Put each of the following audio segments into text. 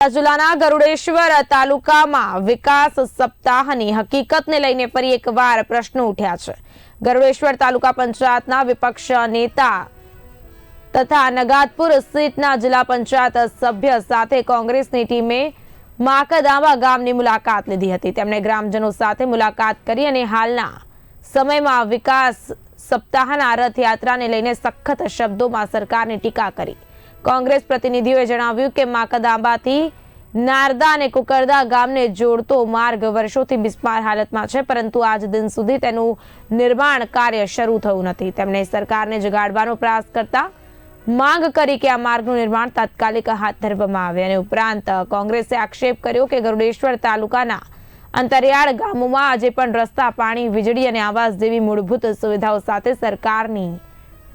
જિલ્લાના ગરુડેશ્વર તાલુકામાં વિકાસ સપ્તાહની હકીકતને લઈને ફરી એકવાર પ્રશ્નો ઉઠ્યા છે. ગરુડેશ્વર તાલુકા પંચાયતના વિપક્ષ નેતા તથા નગાતપુર સીટના જિલ્લા પંચાયત સભ્ય સાથે કોંગ્રેસની ટીમે માકદાવા ગામની મુલાકાત લીધી હતી. તેમણે ગ્રામજનો સાથે મુલાકાત કરી અને હાલના સમયમાં વિકાસ સપ્તાહના રથયાત્રાને લઈને સખત શબ્દોમાં સરકારની ટીકા કરી. કોંગ્રેસ પ્રતિનિધિઓએ જણાવ્યું કે માકદાંબાથી નારદા અને કુકરદા ગામને જોડતો માર્ગ વર્ષોથી બિસ્માર હાલતમાં છે, પરંતુ આજ દિન સુધી તેનું નિર્માણ કાર્ય શરૂ થયું નથી. તેમણે સરકારને જગાડવાનો પ્રયાસ કરતા માંગ કરી કે આ માર્ગનું નિર્માણ તાત્કાલિક હાથ ધરવામાં આવે અને ઉપરાંત કોંગ્રેસે આક્ષેપ કર્યો કે ગરુડેશ્વર તાલુકાના અંતરિયાળ ગામોમાં આજે પણ રસ્તા, પાણી, વીજળી અને આવાસ જેવી મૂળભૂત સુવિધાઓ સાથે સરકારની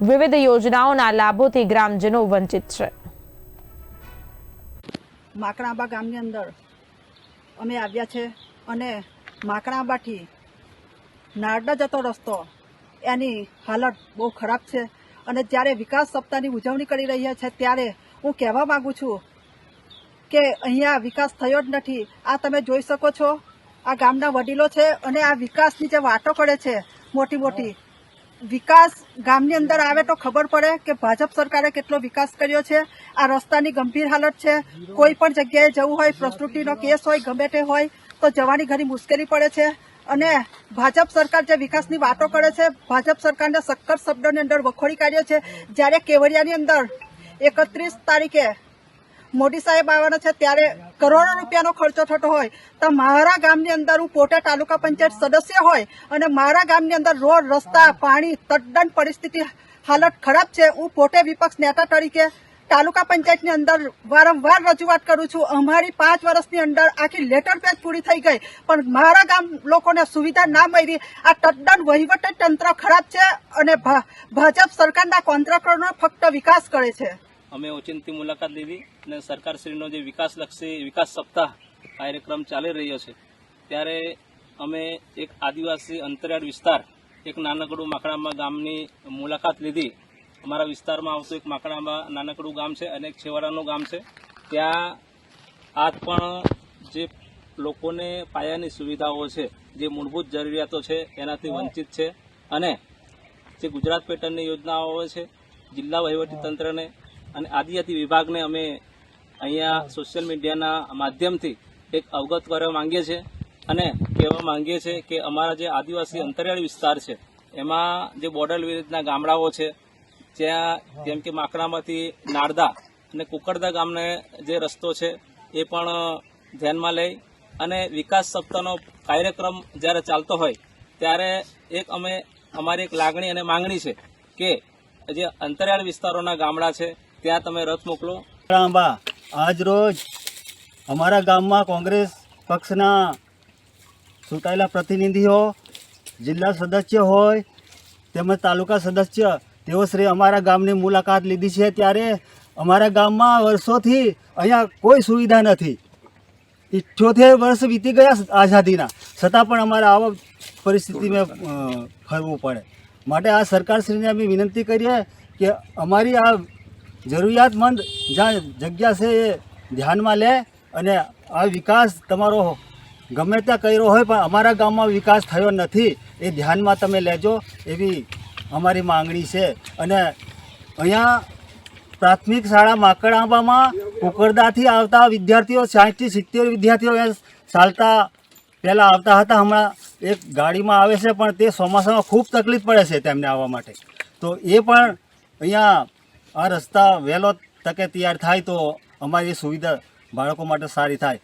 વિવિધ યોજનાઓના લાભોથી ગ્રામજનો વંચિત છે. માકણાબા ગામની અંદર અમે આવ્યા છે અને માકણાબાથી નારડા જતો રસ્તો, એની હાલત બહુ ખરાબ છે. અને જ્યારે વિકાસ સપ્તાહની ઉજવણી કરી રહ્યા છે, ત્યારે હું કહેવા માંગુ છું કે અહીંયા વિકાસ થયો જ નથી. આ તમે જોઈ શકો છો, આ ગામના વડીલો છે અને આ વિકાસની જે વાતો કરે છે મોટી મોટી વિકાસ ગામની અંદર આવે તો ખબર પડે કે ભાજપ સરકારે કેટલો વિકાસ કર્યો છે. આ રસ્તાની ગંભીર હાલત છે. કોઈ પણ જગ્યાએ જવું હોય પ્રસ્તુતિનો કેસ હોય, ગમે તે હોય, તો જવાની ઘણી મુશ્કેલી પડે છે. અને ભાજપ સરકાર જે વિકાસની વાતો કરે છે, ભાજપ સરકારને સક્કર શબ્દોની અંદર વખોડી કાઢ્યો છે. જ્યારે કેવડિયાની અંદર એકત્રીસ તારીખે મોદી સાહેબ આવવાના છે ત્યારે કરોડો રૂપિયાનો ખર્ચો થતો હોય તો મારા ગામની અંદર હું પોતે તાલુકા પંચાયત સદસ્ય હોય અને મારા ગામની અંદર રોડ, રસ્તા, પાણી, તદ્દન પરિસ્થિતિ હાલત ખરાબ છે. હું પોતે વિપક્ષ નેતા તરીકે તાલુકા પંચાયતની અંદર વારંવાર રજૂઆત કરું છું. અમારી પાંચ વર્ષની અંદર આખી લેટર પેજ પૂરી થઈ ગઈ, પણ મારા ગામ લોકોને સુવિધા ના મળી. આ તદ્દન વહીવટી તંત્ર ખરાબ છે અને ભાજપ સરકારના કોન્ટ્રાક્ટરનો ફક્ત વિકાસ કરે છે. અમે ઓચિંતી મુલાકાત લીધી અને સરકારશ્રીનો જે વિકાસલક્ષી વિકાસ સપ્તાહ કાર્યક્રમ ચાલી રહ્યો છે ત્યારે અમે એક આદિવાસી અંતરિયાળ વિસ્તાર એક નાનકડું માકડામાં ગામની મુલાકાત લીધી. અમારા વિસ્તારમાં આવતું એક માકડામાં નાનકડું ગામ છે અને એક છેવાડાનું ગામ છે. ત્યાં આજ પણ જે લોકોને પાયાની સુવિધાઓ છે જે મૂળભૂત જરૂરિયાતો છે એનાથી વંચિત છે. અને જે ગુજરાત પેટર્નની યોજનાઓ છે જિલ્લા વહીવટી તંત્રને અને આદિજાતિ વિભાગને અમે અહીંયા સોશિયલ મીડિયાના માધ્યમથી એક અવગત કરવા માંગીએ છીએ અને કહેવા માંગીએ છીએ કે અમારા જે આદિવાસી અંતરિયાળ વિસ્તાર છે, એમાં જે બોર્ડર વિરુદ્ધના ગામડાઓ છે, જ્યાં જેમ કે માકડામાંથી નારદા અને કુકરદા ગામને જે રસ્તો છે, એ પણ ધ્યાનમાં લઈ અને વિકાસ સપ્તાહનો કાર્યક્રમ જ્યારે ચાલતો હોય, ત્યારે એક અમે અમારી એક લાગણી અને માંગણી છે કે જે અંતરિયાળ વિસ્તારોના ગામડા છે ત્યાં તમે રથ મોકલો. આંબા આજ રોજ અમારા ગામમાં કોંગ્રેસ પક્ષના ચૂંટાયેલા પ્રતિનિધિઓ, જિલ્લા સદસ્ય હોય, તેમજ તાલુકા સદસ્ય, તેઓ શ્રી અમારા ગામની મુલાકાત લીધી છે ત્યારે અમારા ગામમાં વર્ષોથી અહીંયા કોઈ સુવિધા નથી. ઇઠ્યોતેર વર્ષ વીતી ગયા આઝાદીના. છતાં પણ અમારે આવા પરિસ્થિતિમાં ફરવું પડે. માટે આ સરકારશ્રીને અમે વિનંતી કરીએ કે અમારી આ જરૂરિયાતમંદ જ્યાં જગ્યા છે એ ધ્યાનમાં લે અને આ વિકાસ તમારો ગમે ત્યાં કર્યો હોય પણ અમારા ગામમાં વિકાસ થયો નથી, એ ધ્યાનમાં તમે લેજો એવી અમારી માંગણી છે. અને અહીંયા પ્રાથમિક શાળા માકડાંબામાં કુકરદાથી આવતા વિદ્યાર્થીઓ સાઠથી સિત્તેર વિદ્યાર્થીઓ ચાલતા પહેલાં આવતા હતા. હમણાં એક ગાડીમાં આવે છે પણ તે ચોમાસામાં ખૂબ તકલીફ પડે છે તેમને આવવા માટે. તો એ પણ અહીંયા આ રસ્તા વહેલો તકે તૈયાર થાય તો અમારી સુવિધા બાળકો માટે સારી થાય.